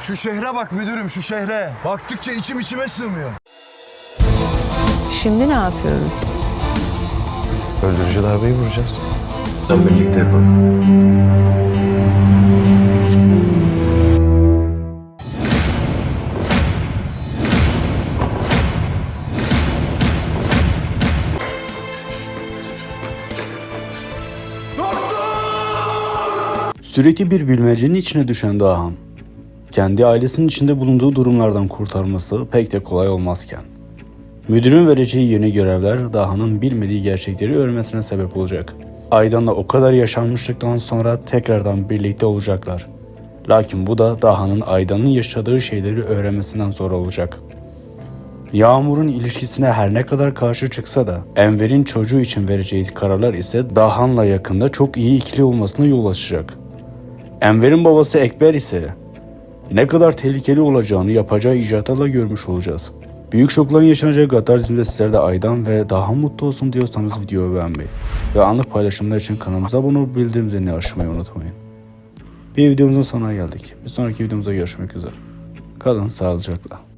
Şu şehre bak müdürüm şu şehre. Baktıkça içim içime sığmıyor. Şimdi ne yapıyoruz? Öldürücü darbeyi vuracağız. birlikte yapalım. Sürekli bir bilmecenin içine düşen Dahan, kendi ailesinin içinde bulunduğu durumlardan kurtarması pek de kolay olmazken, müdürün vereceği yeni görevler Dahan'ın bilmediği gerçekleri öğrenmesine sebep olacak. Aydan'la o kadar yaşanmışlıktan sonra tekrardan birlikte olacaklar. Lakin bu da Dahan'ın Aydan'ın yaşadığı şeyleri öğrenmesinden sonra olacak. Yağmur'un ilişkisine her ne kadar karşı çıksa da Enver'in çocuğu için vereceği kararlar ise Dahan'la yakında çok iyi ikili olmasına yol açacak. Enver'in babası Ekber ise ne kadar tehlikeli olacağını yapacağı icraatlarla görmüş olacağız. Büyük şokların yaşanacağı Gaddar dizimde sizler de Aydan ve daha mutlu olsun diyorsanız videoyu beğenmeyi ve anlık paylaşımlar için kanalımıza abone olup bildirim zilini açmayı unutmayın. Bir videomuzun sonuna geldik. Bir sonraki videomuzda görüşmek üzere. Kalın sağlıcakla.